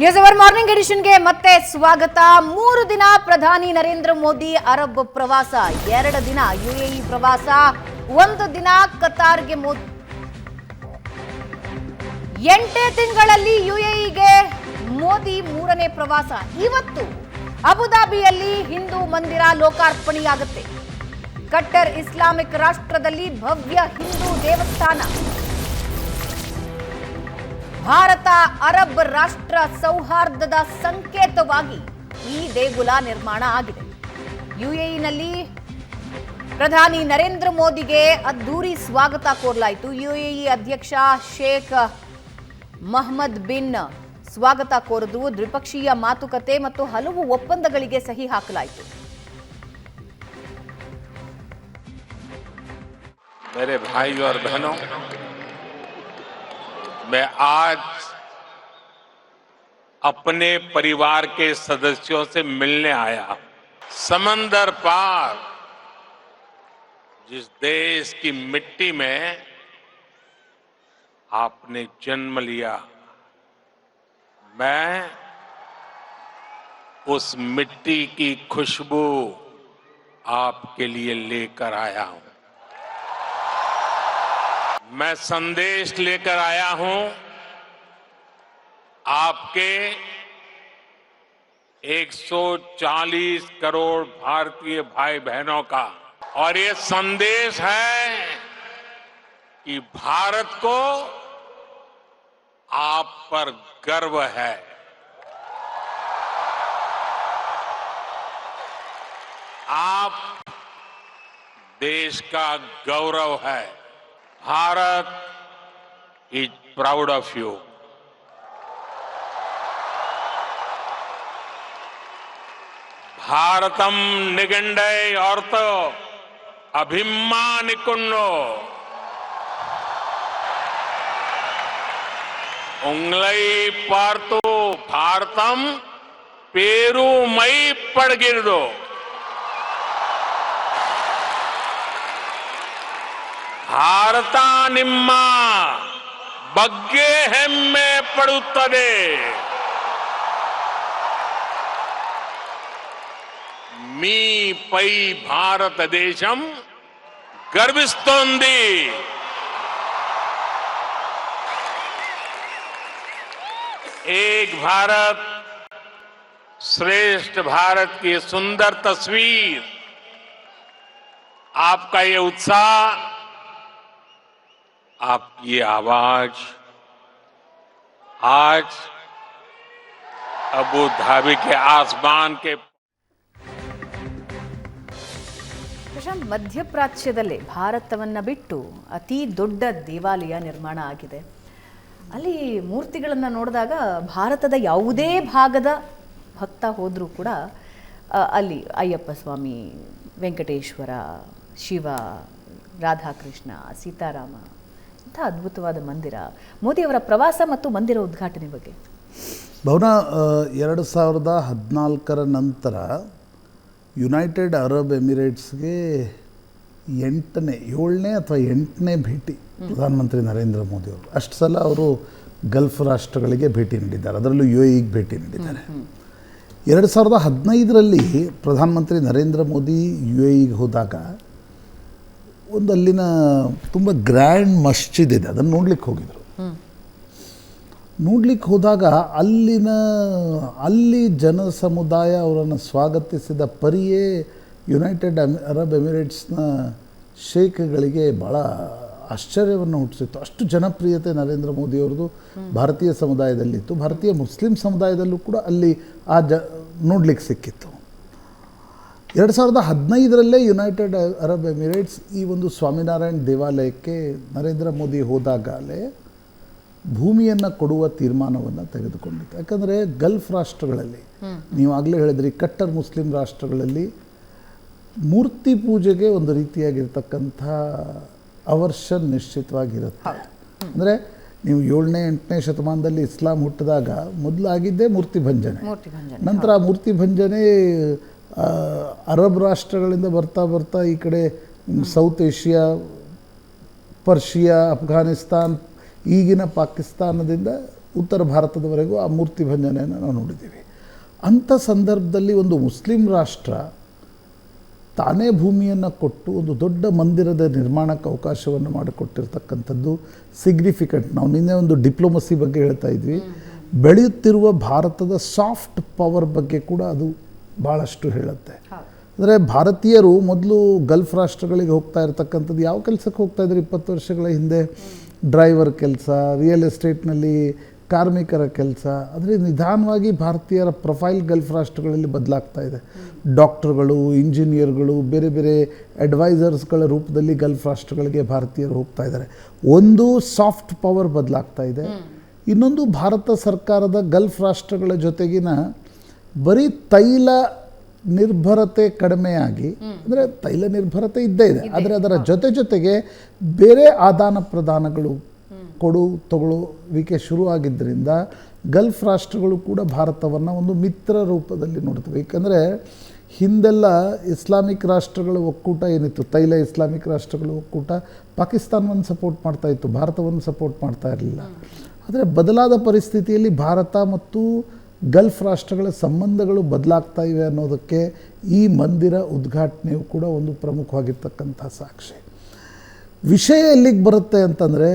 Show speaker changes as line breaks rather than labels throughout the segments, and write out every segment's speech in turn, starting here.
News hour morning ಎಡಿಷನ್ಗೆ ಮತ್ತೆ ಸ್ವಾಗತ. ಮೂರು ದಿನ ಪ್ರಧಾನಿ ನರೇಂದ್ರ ಮೋದಿ ಅರಬ್ ಪ್ರವಾಸ, ಎರಡು ದಿನ ಯುಎಇ ಪ್ರವಾಸ, ಒಂದು ದಿನ ಕತಾರ್ಗೆ ಮೋದಿ ಎಂಟೇ ತಿಂಗಳಲ್ಲಿ ಯುಎಇಗೆ ಮೋದಿ ಮೂರನೇ ಪ್ರವಾಸ. ಇವತ್ತು ಅಬುದಾಬಿಯಲ್ಲಿ ಹಿಂದೂ ಮಂದಿರ ಲೋಕಾರ್ಪಣೆಯಾಗುತ್ತೆ. ಕಟ್ಟರ್ ಇಸ್ಲಾಮಿಕ್ ರಾಷ್ಟ್ರದಲ್ಲಿ ಭವ್ಯ ಹಿಂದೂ ದೇವಸ್ಥಾನ. ಭಾರತ ಅರಬ್ ರಾಷ್ಟ್ರ ಸೌಹಾರ್ದದ ಸಂಕೇತವಾಗಿ ಈ ದೇಗುಲ ನಿರ್ಮಾಣ ಆಗಿದೆ ಯುಎಇನಲ್ಲಿ ಪ್ರಧಾನಿ ನರೇಂದ್ರ ಮೋದಿಗೆ ಅದ್ದೂರಿ ಸ್ವಾಗತ ಕೋರಲಾಯಿತು ಯುಎಇ ಅಧ್ಯಕ್ಷ ಶೇಖ್ ಮಹಮ್ಮದ್ ಬಿನ್ ಸ್ವಾಗತ ಕೋರಿದ್ರು ದ್ವಿಪಕ್ಷೀಯ ಮಾತುಕತೆ ಮತ್ತು ಹಲವು ಒಪ್ಪಂದಗಳಿಗೆ ಸಹಿ ಹಾಕಲಾಯಿತು
मेरे भाइयों और बहनों मैं आज अपने परिवार के सदस्यों से मिलने आया समंदर पार, जिस देश की मिट्टी में आपने जन्म लिया, मैं उस मिट्टी की खुशबू आपके लिए लेकर आया हूँ। मैं संदेश लेकर आया हूँ आपके 140 करोड़ भारतीय भाई बहनों का। और ये संदेश है कि भारत को आप पर गर्व है। आप देश का गौरव है। Bharat is proud of you. భారతం నిగండై ఆర్తో అభిమానికున్నో ఉంగ్లై పార్తూ భారతం పేరు మై పడగిరిదో ಭಾರತ ನಿಮ್ಮ ಬಗ್ಗೆ ಹೆಮ್ಮೆ ಪಡುತ್ತದೆ మీపై భారతదేశం గర్విస్తోంది एक भारत श्रेष्ठ भारत की सुंदर तस्वीर आपका ये उत्साह आपकी ये आवाज आज अबू धाबी के आसमान के
ಪ್ರಶಾಂತ್ ಮಧ್ಯಪ್ರಾಚ್ಯದಲ್ಲೇ ಭಾರತವನ್ನ ಬಿಟ್ಟು ಅತಿ ದೊಡ್ಡ ದೇವಾಲಯ ನಿರ್ಮಾಣ ಆಗಿದೆ ಅಲ್ಲಿ ಮೂರ್ತಿಗಳನ್ನು ನೋಡಿದಾಗ ಭಾರತದ ಯಾವುದೇ ಭಾಗದ ಭಕ್ತ ಹೋದರೂ ಕೂಡ ಆ, ಅಲ್ಲಿ ಅಯ್ಯಪ್ಪ ಸ್ವಾಮಿ ವೆಂಕಟೇಶ್ವರ ಶಿವ ರಾಧಾಕೃಷ್ಣ ಸೀತಾರಾಮ ಇಂಥ ಅದ್ಭುತವಾದ ಮಂದಿರ. ಮೋದಿಯವರ ಪ್ರವಾಸ ಮತ್ತು ಮಂದಿರ ಉದ್ಘಾಟನೆ ಬಗ್ಗೆ.
ಭವನ ಎರಡು ಸಾವಿರದ ಹದಿನಾಲ್ಕರ ನಂತರ ಯುನೈಟೆಡ್ ಅರಬ್ ಎಮಿರೇಟ್ಸ್ಗೆ ಎಂಟನೇ ಏಳನೇ ಅಥವಾ ಎಂಟನೇ ಭೇಟಿ ಪ್ರಧಾನಮಂತ್ರಿ ನರೇಂದ್ರ ಮೋದಿ ಅವರು. ಅಷ್ಟು ಸಲ ಅವರು ಗಲ್ಫ್ ರಾಷ್ಟ್ರಗಳಿಗೆ ಭೇಟಿ ನೀಡಿದ್ದಾರೆ. ಅದರಲ್ಲೂ ಯು ಎಗೆ ಭೇಟಿ ನೀಡಿದ್ದಾರೆ. ಎರಡು ಸಾವಿರದ ಹದಿನೈದರಲ್ಲಿ ಪ್ರಧಾನಮಂತ್ರಿ ನರೇಂದ್ರ ಮೋದಿ ಯು ಎಗೆ ಹೋದಾಗ ಒಂದು ಅಲ್ಲಿನ ತುಂಬ ಗ್ರ್ಯಾಂಡ್ ಮಸ್ಜಿದ್ ಇದೆ. ಅದನ್ನು ನೋಡ್ಲಿಕ್ಕೆ ಹೋಗಿದ್ರು. ನೋಡ್ಲಿಕ್ಕೆ ಹೋದಾಗ ಅಲ್ಲಿನ, ಅಲ್ಲಿ ಜನ ಸಮುದಾಯ ಅವರನ್ನು ಸ್ವಾಗತಿಸಿದ ಪರಿಯೇ ಯುನೈಟೆಡ್ ಅರಬ್ ಎಮಿರೇಟ್ಸ್ನ ಶೇಖ್ಗಳಿಗೆ ಭಾಳ ಆಶ್ಚರ್ಯವನ್ನು ಹುಟ್ಟಿಸಿತ್ತು. ಅಷ್ಟು ಜನಪ್ರಿಯತೆ ನರೇಂದ್ರ ಮೋದಿ ಅವ್ರದ್ದು ಭಾರತೀಯ ಸಮುದಾಯದಲ್ಲಿತ್ತು. ಭಾರತೀಯ ಮುಸ್ಲಿಂ ಸಮುದಾಯದಲ್ಲೂ ಕೂಡ ಅಲ್ಲಿ ಆ ಜ, ನೋಡ್ಲಿಕ್ಕೆ ಸಿಕ್ಕಿತ್ತು. ಎರಡು ಸಾವಿರದ ಹದಿನೈದರಲ್ಲೇ ಯುನೈಟೆಡ್ ಅರಬ್ ಎಮಿರೇಟ್ಸ್ ಈ ಒಂದು ಸ್ವಾಮಿನಾರಾಯಣ್ ದೇವಾಲಯಕ್ಕೆ ನರೇಂದ್ರ ಮೋದಿ ಹೋದಾಗಲೇ ಭೂಮಿಯನ್ನು ಕೊಡುವ ತೀರ್ಮಾನವನ್ನು ತೆಗೆದುಕೊಂಡಿತ್ತು. ಯಾಕಂದರೆ ಗಲ್ಫ್ ರಾಷ್ಟ್ರಗಳಲ್ಲಿ ನೀವು ಆಗಲೇ ಹೇಳಿದ್ರಿ ಕಟ್ಟರ್ ಮುಸ್ಲಿಂ ರಾಷ್ಟ್ರಗಳಲ್ಲಿ ಮೂರ್ತಿ ಪೂಜೆಗೆ ಒಂದು ರೀತಿಯಾಗಿರ್ತಕ್ಕಂಥ ಅವರ್ಷನ್ ನಿಶ್ಚಿತವಾಗಿರುತ್ತೆ. ಅಂದರೆ ನೀವು ಏಳನೇ ಎಂಟನೇ ಶತಮಾನದಲ್ಲಿ ಇಸ್ಲಾಂ ಹುಟ್ಟಿದಾಗ ಮೊದಲಾಗಿದ್ದೇ ಮೂರ್ತಿ ಭಂಜನೆ.
ಮೂರ್ತಿ ಭಂಜನೆ
ನಂತರ ಆ ಮೂರ್ತಿ ಭಂಜನೆ ಅರಬ್ ರಾಷ್ಟ್ರಗಳಿಂದ ಬರ್ತಾ ಬರ್ತಾ ಈ ಕಡೆ ಸೌತ್ ಏಷ್ಯಾ ಪರ್ಷಿಯಾ ಅಫ್ಘಾನಿಸ್ತಾನ್ ಈಗಿನ ಪಾಕಿಸ್ತಾನದಿಂದ ಉತ್ತರ ಭಾರತದವರೆಗೂ ಆ ಮೂರ್ತಿ ಭಂಜನೆಯನ್ನು ನಾವು ನೋಡಿದ್ದೀವಿ. ಅಂಥ ಸಂದರ್ಭದಲ್ಲಿ ಒಂದು ಮುಸ್ಲಿಂ ರಾಷ್ಟ್ರ ತಾನೇ ಭೂಮಿಯನ್ನು ಕೊಟ್ಟು ಒಂದು ದೊಡ್ಡ ಮಂದಿರದ ನಿರ್ಮಾಣಕ್ಕೆ ಅವಕಾಶವನ್ನು ಮಾಡಿಕೊಟ್ಟಿರ್ತಕ್ಕಂಥದ್ದು ಸಿಗ್ನಿಫಿಕೆಂಟ್ ನಾವು ನಿನ್ನೆ ಒಂದು ಡಿಪ್ಲೊಮಸಿ ಬಗ್ಗೆ ಹೇಳ್ತಾ ಇದ್ವಿ. ಬೆಳೆಯುತ್ತಿರುವ ಭಾರತದ ಸಾಫ್ಟ್ ಪವರ್ ಬಗ್ಗೆ ಕೂಡ ಅದು ಭಾಳಷ್ಟು ಹೇಳುತ್ತೆ. ಅಂದರೆ ಭಾರತೀಯರು ಮೊದಲು ಗಲ್ಫ್ ರಾಷ್ಟ್ರಗಳಿಗೆ ಹೋಗ್ತಾ ಇರ್ತಕ್ಕಂಥದ್ದು ಯಾವ ಕೆಲಸಕ್ಕೆ ಹೋಗ್ತಾ ಇದ್ರು ಇಪ್ಪತ್ತು ವರ್ಷಗಳ ಹಿಂದೆ? ಡ್ರೈವರ್ ಕೆಲಸ ರಿಯಲ್ ಎಸ್ಟೇಟ್ನಲ್ಲಿ ಕಾರ್ಮಿಕರ ಕೆಲಸ. ಅಂದರೆ ನಿಧಾನವಾಗಿ ಭಾರತೀಯರ ಪ್ರೊಫೈಲ್ ಗಲ್ಫ್ ರಾಷ್ಟ್ರಗಳಲ್ಲಿ ಬದಲಾಗ್ತಾ ಇದೆ. ಡಾಕ್ಟರ್ಗಳು ಇಂಜಿನಿಯರ್ಗಳು ಬೇರೆ ಬೇರೆ ಅಡ್ವೈಸರ್ಸ್ಗಳ ರೂಪದಲ್ಲಿ ಗಲ್ಫ್ ರಾಷ್ಟ್ರಗಳಿಗೆ ಭಾರತೀಯರು ಹೋಗ್ತಾ ಇದ್ದಾರೆ. ಒಂದು ಸಾಫ್ಟ್ ಪವರ್ ಬದಲಾಗ್ತಾ ಇದೆ. ಇನ್ನೊಂದು ಭಾರತ ಸರ್ಕಾರದ ಗಲ್ಫ್ ರಾಷ್ಟ್ರಗಳ ಜೊತೆಗಿನ ಬರೀ ತೈಲ ನಿರ್ಭರತೆ ಕಡಿಮೆಯಾಗಿ ಅಂದರೆ ತೈಲ ನಿರ್ಭರತೆ ಇದ್ದೇ ಇದೆ. ಆದರೆ ಅದರ ಜೊತೆ ಜೊತೆಗೆ ಬೇರೆ ಆದಾನ ಪ್ರದಾನಗಳು ಕೊಡು ತಗೊಳ್ಳುವಿಕೆ ಶುರುವಾಗಿದ್ದರಿಂದ ಗಲ್ಫ್ ರಾಷ್ಟ್ರಗಳು ಕೂಡ ಭಾರತವನ್ನು ಒಂದು ಮಿತ್ರ ರೂಪದಲ್ಲಿ ನೋಡ್ತವೆ. ಏಕೆಂದರೆ ಹಿಂದೆಲ್ಲ ಇಸ್ಲಾಮಿಕ್ ರಾಷ್ಟ್ರಗಳ ಒಕ್ಕೂಟ ಏನಿತ್ತು ತೈಲ ಇಸ್ಲಾಮಿಕ್ ರಾಷ್ಟ್ರಗಳ ಒಕ್ಕೂಟ ಪಾಕಿಸ್ತಾನವನ್ನು ಸಪೋರ್ಟ್ ಮಾಡ್ತಾ ಇತ್ತು ಭಾರತವನ್ನು ಸಪೋರ್ಟ್ ಮಾಡ್ತಾ ಇರಲಿಲ್ಲ. ಆದರೆ ಬದಲಾದ ಪರಿಸ್ಥಿತಿಯಲ್ಲಿ ಭಾರತ ಮತ್ತು ಗಲ್ಫ್ ರಾಷ್ಟ್ರಗಳ ಸಂಬಂಧಗಳು ಬದಲಾಗ್ತಾ ಇವೆ ಅನ್ನೋದಕ್ಕೆ ಈ ಮಂದಿರ ಉದ್ಘಾಟನೆಯು ಕೂಡ ಒಂದು ಪ್ರಮುಖವಾಗಿರ್ತಕ್ಕಂಥ ಸಾಕ್ಷಿ ವಿಷಯ ಎಲ್ಲಿಗೆ ಬರುತ್ತೆ ಅಂತಂದರೆ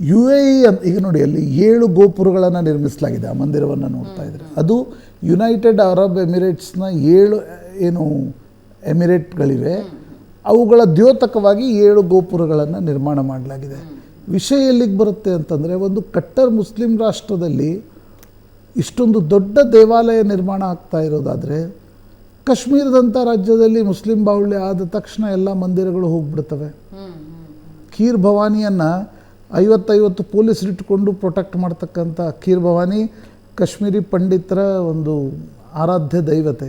ಯು ಎ ಇ ಅಂತ ಈಗ ನೋಡಿ ಅಲ್ಲಿ ಏಳು ಗೋಪುರಗಳನ್ನು ನಿರ್ಮಿಸಲಾಗಿದೆ ಆ ಮಂದಿರವನ್ನು ನೋಡ್ತಾ ಇದ್ದಾರೆ ಅದು ಯುನೈಟೆಡ್ ಅರಬ್ ಎಮಿರೇಟ್ಸ್ನ ಏಳು ಏನು ಎಮಿರೇಟ್ಗಳಿವೆ ಅವುಗಳ ದ್ಯೋತಕವಾಗಿ ಏಳು ಗೋಪುರಗಳನ್ನು ನಿರ್ಮಾಣ ಮಾಡಲಾಗಿದೆ. ವಿಷಯ ಎಲ್ಲಿಗೆ ಬರುತ್ತೆ ಅಂತಂದರೆ ಒಂದು ಕಟ್ಟರ್ ಮುಸ್ಲಿಂ ರಾಷ್ಟ್ರದಲ್ಲಿ ಇಷ್ಟೊಂದು ದೊಡ್ಡ ದೇವಾಲಯ ನಿರ್ಮಾಣ ಆಗ್ತಾ ಇರೋದಾದರೆ ಕಾಶ್ಮೀರದಂಥ ರಾಜ್ಯದಲ್ಲಿ ಮುಸ್ಲಿಂ ಬಾಹುಳ್ಯ ಆದ ತಕ್ಷಣ ಎಲ್ಲ ಮಂದಿರಗಳು ಹೋಗ್ಬಿಡ್ತವೆ. ಖೀರ್ ಭವಾನಿಯನ್ನು ಐವತ್ತೈವತ್ತು ಇಟ್ಟುಕೊಂಡು ಪ್ರೊಟೆಕ್ಟ್ ಮಾಡ್ತಕ್ಕಂಥ ಖೀರ್ ಭವಾನಿ ಕಾಶ್ಮೀರಿ ಪಂಡಿತರ ಒಂದು ಆರಾಧ್ಯ ದೈವತೆ.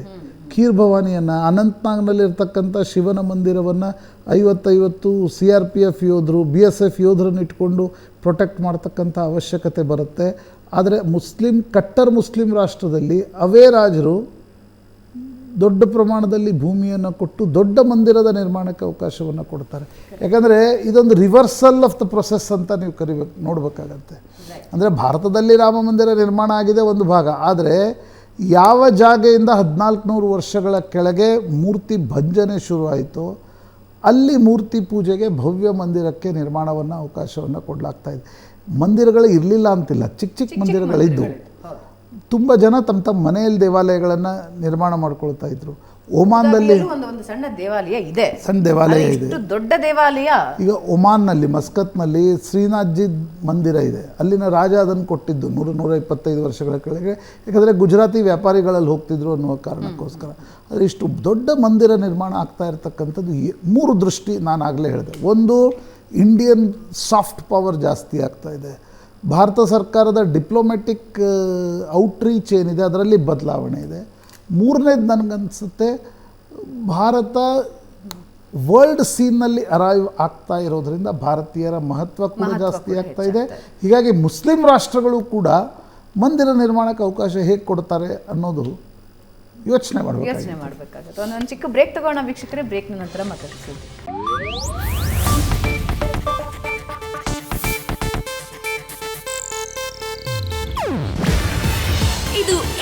ಖೀರ್ ಭವಾನಿಯನ್ನು ಅನಂತ್ನಾಗ್ನಲ್ಲಿರ್ತಕ್ಕಂಥ ಶಿವನ ಮಂದಿರವನ್ನು ಐವತ್ತೈವತ್ತು ಸಿ ಆರ್ ಪಿ ಎಫ್ ಯೋಧರು, ಬಿ ಎಸ್ ಎಫ್ ಯೋಧರನ್ನು ಇಟ್ಕೊಂಡು ಪ್ರೊಟೆಕ್ಟ್ ಮಾಡ್ತಕ್ಕಂಥ ಅವಶ್ಯಕತೆ ಬರುತ್ತೆ. ಆದರೆ ಮುಸ್ಲಿಂ, ಕಟ್ಟರ್ ಮುಸ್ಲಿಂ ರಾಷ್ಟ್ರದಲ್ಲಿ ಅವೇ ರಾಜರು ದೊಡ್ಡ ಪ್ರಮಾಣದಲ್ಲಿ ಭೂಮಿಯನ್ನು ಕೊಟ್ಟು ದೊಡ್ಡ ಮಂದಿರದ ನಿರ್ಮಾಣಕ್ಕೆ ಅವಕಾಶವನ್ನು ಕೊಡ್ತಾರೆ. ಯಾಕಂದರೆ ಇದೊಂದು ರಿವರ್ಸಲ್ ಆಫ್ ದ ಪ್ರೊಸೆಸ್ ಅಂತ ನೀವು ಕರಿಬೇಕು ನೋಡಬೇಕಾಗತ್ತೆ. ಅಂದರೆ ಭಾರತದಲ್ಲಿ ರಾಮ ಮಂದಿರ ನಿರ್ಮಾಣ ಆಗಿದೆ ಒಂದು ಭಾಗ. ಆದರೆ ಯಾವ ಜಾಗೆಯಿಂದ ಹದಿನಾಲ್ಕುನೂರು ವರ್ಷಗಳ ಕೆಳಗೆ ಮೂರ್ತಿ ಭಂಜನೆ ಶುರುವಾಯಿತು, ಅಲ್ಲಿ ಮೂರ್ತಿ ಪೂಜೆಗೆ ಭವ್ಯ ಮಂದಿರಕ್ಕೆ ನಿರ್ಮಾಣವನ್ನು ಅವಕಾಶವನ್ನು ಕೊಡಲಾಗ್ತಾ ಇದೆ. ಮಂದಿರಗಳು ಇರಲಿಲ್ಲ ಅಂತಿಲ್ಲ. ಚಿಕ್ಕ ಚಿಕ್ಕ ಮಂದಿರಗಳಿದ್ದು ತುಂಬ ಜನ ತಮ್ಮ ತಮ್ಮ ಮನೆಯಲ್ಲಿ ದೇವಾಲಯಗಳನ್ನು ನಿರ್ಮಾಣ ಮಾಡ್ಕೊಳ್ತಾ ಇದ್ರು. ಒಮಾನ್ದಲ್ಲಿ
ಒಂದು ಸಣ್ಣ ದೇವಾಲಯ ಇದೆ.
ಸಣ್ಣ ದೇವಾಲಯ ಇದೆ.
ದೊಡ್ಡ ದೇವಾಲಯ.
ಈಗ ಒಮಾನ್ನಲ್ಲಿ ಮಸ್ಕತ್ನಲ್ಲಿ ಶ್ರೀನಾಥ್ಜಿ ಮಂದಿರ ಇದೆ. ಅಲ್ಲಿನ ರಾಜ ಅದನ್ನು ಕೊಟ್ಟಿದ್ದು ನೂರು ನೂರ ಇಪ್ಪತ್ತೈದು ವರ್ಷಗಳ ಕೆಳಗೆ. ಯಾಕಂದರೆ ಗುಜರಾತಿ ವ್ಯಾಪಾರಿಗಳಲ್ಲಿ ಹೋಗ್ತಿದ್ರು ಅನ್ನುವ ಕಾರಣಕ್ಕೋಸ್ಕರ. ಆದರೆ ಇಷ್ಟು ದೊಡ್ಡ ಮಂದಿರ ನಿರ್ಮಾಣ ಆಗ್ತಾ ಇರತಕ್ಕಂಥದ್ದು ಮೂರು ದೃಷ್ಟಿ ನಾನು ಆಗಲೇ ಹೇಳಿದೆ. ಒಂದು ಇಂಡಿಯನ್ ಸಾಫ್ಟ್ ಪವರ್ ಜಾಸ್ತಿ ಆಗ್ತಾ ಇದೆ. ಭಾರತ ಸರ್ಕಾರದ ಡಿಪ್ಲೊಮ್ಯಾಟಿಕ್ ಔಟ್ರೀಚ್ ಏನಿದೆ ಅದರಲ್ಲಿ ಬದಲಾವಣೆ ಇದೆ. ಮೂರನೇದು ನನಗನ್ಸುತ್ತೆ ಭಾರತ ವರ್ಲ್ಡ್ ಸೀನ್ನಲ್ಲಿ ಅರೈವ್ ಆಗ್ತಾ ಇರೋದ್ರಿಂದ ಭಾರತೀಯರ ಮಹತ್ವ ಕೂಡ ಜಾಸ್ತಿ ಆಗ್ತಾ ಇದೆ. ಹೀಗಾಗಿ ಮುಸ್ಲಿಂ ರಾಷ್ಟ್ರಗಳು ಕೂಡ ಮಂದಿರ ನಿರ್ಮಾಣಕ್ಕೆ ಅವಕಾಶ ಹೇಗೆ ಕೊಡ್ತಾರೆ ಅನ್ನೋದು ಯೋಚನೆ ಮಾಡಬೇಕು
ಯೋಚನೆ ಮಾಡಬೇಕಾಗುತ್ತೆ. ಒಂದೊಂದು ಚಿಕ್ಕ ಬ್ರೇಕ್ ತಗೋಣ ವೀಕ್ಷಕರೇ. ಬ್ರೇಕ್ನ ನಂತರ ಮಾತಾಡ್ತೀವಿ.